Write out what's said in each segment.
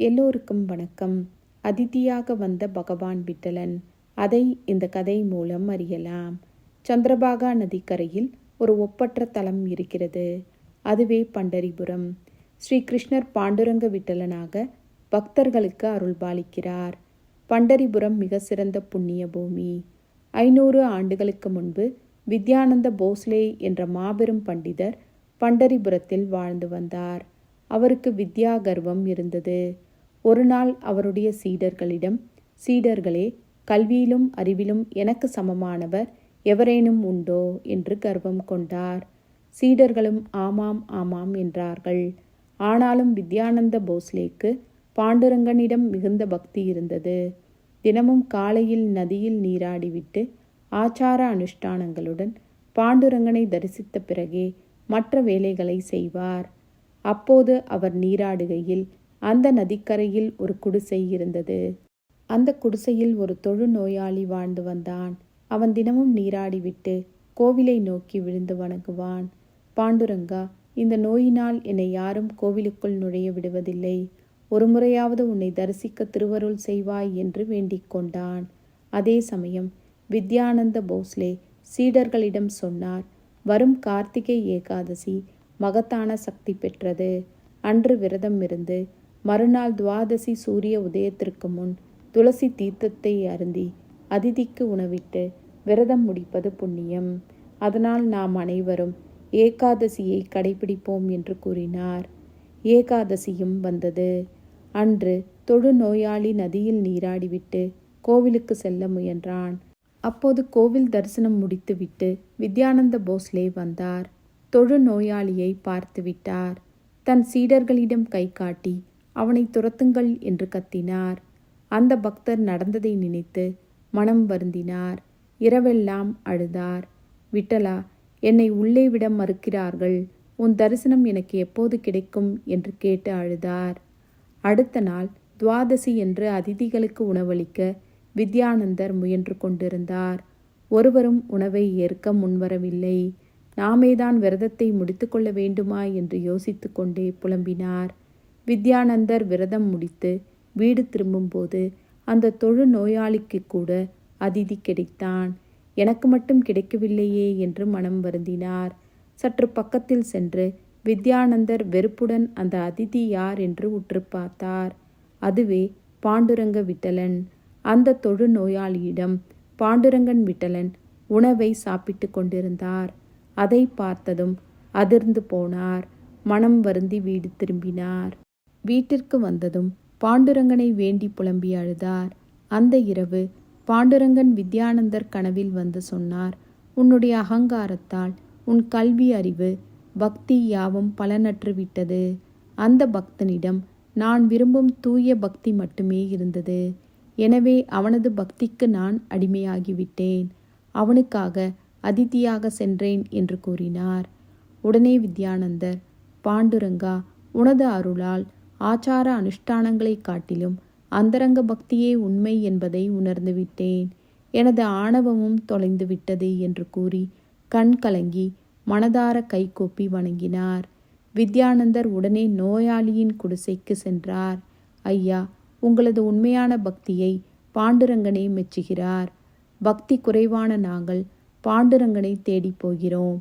எல்லோருக்கும் வணக்கம். அதிதியாக வந்த பகவான் விட்டலன் அதை இந்த கதை மூலம் அறியலாம். சந்திரபாகா நதிக்கரையில் ஒரு ஒப்பற்ற தலம் இருக்கிறது. அதுவே பண்டரிபுரம். ஸ்ரீ கிருஷ்ணர் பாண்டுரங்க விட்டலனாக பக்தர்களுக்கு அருள்பாலிக்கிறார். பண்டரிபுரம் மிக சிறந்த புண்ணிய பூமி. ஐநூறு ஆண்டுகளுக்கு முன்பு வித்யானந்த போஸ்லே என்ற மாபெரும் பண்டிதர் பண்டரிபுரத்தில் வாழ்ந்து வந்தார். அவருக்கு வித்யா கர்வம் இருந்தது. ஒரு நாள் அவருடைய சீடர்களிடம் சீடர்களே கல்வியிலும் அறிவிலும் எனக்கு சமமானவர் எவரேனும் உண்டோ? என்று கர்வம் கொண்டார். சீடர்களும் ஆமாம் ஆமாம் என்றார்கள். ஆனாலும் வித்யானந்த போஸ்லேக்கு பாண்டுரங்கனிடம் மிகுந்த பக்தி இருந்தது. தினமும் காலையில் நதியில் நீராடிவிட்டு ஆச்சார அனுஷ்டானங்களுடன் பாண்டுரங்கனை தரிசித்த பிறகே மற்ற வேலைகளை செய்வார். அப்போது அவர் நீராடுகையில் அந்த நதிக்கரையில் ஒரு குடிசை இருந்தது. அந்த குடிசையில் ஒரு தொழு நோயாளி வாழ்ந்து வந்தான். அவன் தினமும் நீராடிவிட்டு கோவிலை நோக்கி விழுந்து வணங்குவான். பாண்டுரங்கா இந்த நோயினால் என்னை யாரும் கோவிலுக்குள் நுழைய விடுவதில்லை. ஒரு முறையாவது உன்னை தரிசிக்க திருவருள் செய்வாய் என்று வேண்டிக் கொண்டான். அதே சமயம் வித்யானந்த போஸ்லே சீடர்களிடம் சொன்னார் வரும் கார்த்திகை ஏகாதசி மகத்தான சக்தி பெற்றது. அன்று விரதம் இருந்து மறுநாள் துவாதசி சூரிய உதயத்திற்கு முன் துளசி தீர்த்தத்தை அருந்தி அதிதிக்கு உணவிட்டு விரதம் முடிப்பது புண்ணியம். அதனால் நாம் அனைவரும் ஏகாதசியை கடைபிடிப்போம் என்று கூறினார். ஏகாதசியும் வந்தது. அன்று தொழு நோயாளி நதியில் நீராடிவிட்டு கோவிலுக்கு செல்ல முயன்றான். அப்போது கோவில் தரிசனம் முடித்துவிட்டு வித்யானந்த போஸ்லே வந்தார். தொழு நோயாளியை பார்த்துவிட்டார். தன் சீடர்களிடம் கை காட்டி அவனை துரத்துங்கள் என்று கத்தினார். அந்த பக்தர் நடந்ததை நினைத்து மனம் வருந்தினார். இரவெல்லாம் அழுதார். விட்டலா என்னை உள்ளே விட மறுக்கிறார்கள். உன் தரிசனம் எனக்கு எப்போது கிடைக்கும்? என்று கேட்டு அழுதார். அடுத்த நாள் துவாதசி என்று அதிதிகளுக்கு உணவளிக்க வித்யானந்தர் முயன்று கொண்டிருந்தார். ஒருவரும் உணவை ஏற்க முன்வரவில்லை. நாமேதான் விரதத்தை முடித்துக்கொள்ள வேண்டுமா? என்று யோசித்து கொண்டே புலம்பினார். வித்யானந்தர் விரதம் முடித்து வீடு திரும்பும்போது அந்த தொழு நோயாளிக்கு கூட அதிதி கிடைத்தான். எனக்கு மட்டும் கிடைக்கவில்லையே என்று மனம் வருந்தினார். சற்று பக்கத்தில் சென்று வித்யானந்தர் வெறுப்புடன் அந்த அதிதி யார் என்று உற்று பார்த்தார். அதுவே பாண்டுரங்க விட்டலன். அந்த தொழு நோயாளியிடம் பாண்டுரங்கன் விட்டலன் உணவை சாப்பிட்டு கொண்டிருந்தார். அதை பார்த்ததும் அதிர்ந்து போனார். மனம் வருந்தி வீடு திரும்பினார். வீட்டிற்கு வந்ததும் பாண்டுரங்கனை வேண்டி புலம்பி அழுதார். அந்த இரவு பாண்டுரங்கன் வித்யானந்தர் கனவில் வந்து சொன்னார் உன்னுடைய அகங்காரத்தால் உன் கல்வி அறிவு பக்தி யாவும் பலனற்று விட்டது. அந்த பக்தனிடம் நான் விரும்பும் தூய பக்தி மட்டுமே இருந்தது. எனவே அவனது பக்திக்கு நான் அடிமையாகிவிட்டேன் அவனுக்காக அதிதியாக சென்றேன் என்று கூறினார். உடனே வித்யானந்தர் பாண்டுரங்கா உனது அருளால் ஆச்சார அனுஷ்டானங்களை காட்டிலும் அந்தரங்க பக்தியே உண்மை என்பதை உணர்ந்துவிட்டேன் எனது ஆணவமும் தொலைந்து விட்டது என்று கூறி கண் கலங்கி மனதார கைகூப்பி வணங்கினார். வித்யானந்தர் உடனே நோயாளியின் குடிசைக்கு சென்றார். ஐயா உங்களது உண்மையான பக்தியை பாண்டுரங்கனே மெச்சுகிறார். பக்தி குறைவான நாங்கள் பாண்டுரங்கனை தேடி போகிறோம்.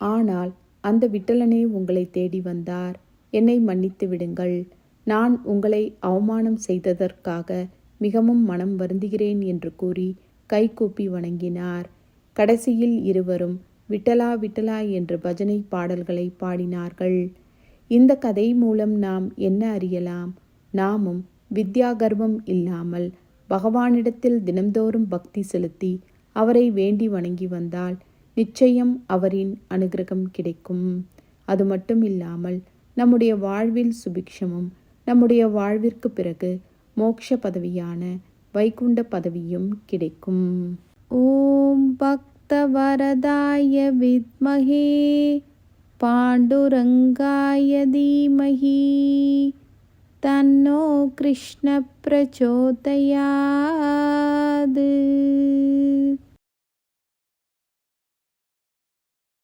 ஆனால் அந்த விட்டலனே உங்களை தேடி வந்தார். என்னை மன்னித்து விடுங்கள். நான் உங்களை அவமானம் செய்ததற்காக மிகவும் மனம் வருந்துகிறேன் என்று கூறி கைகூப்பி வணங்கினார். கடைசியில் இருவரும் விட்டலா விட்டலா என்று பஜனை பாடல்களை பாடினார்கள். இந்த கதை மூலம் நாம் என்ன அறியலாம்? நாமும் வித்யா கர்வம் இல்லாமல் பகவானிடத்தில் தினம்தோறும் பக்தி செலுத்தி அவரை வேண்டி வணங்கி வந்தால் நிச்சயம் அவரின் அனுகிரகம் கிடைக்கும். அது மட்டும் இல்லாமல் நம்முடைய வாழ்வில் சுபிக்ஷமும் நம்முடைய வாழ்விற்கு பிறகு மோக்ஷ பதவியான வைகுண்ட பதவியும் கிடைக்கும். ஓம் பக்த வரதாய வித்மகே பாண்டுரங்காய தீமகி தன்னோ கிருஷ்ண பிரச்சோதயாது.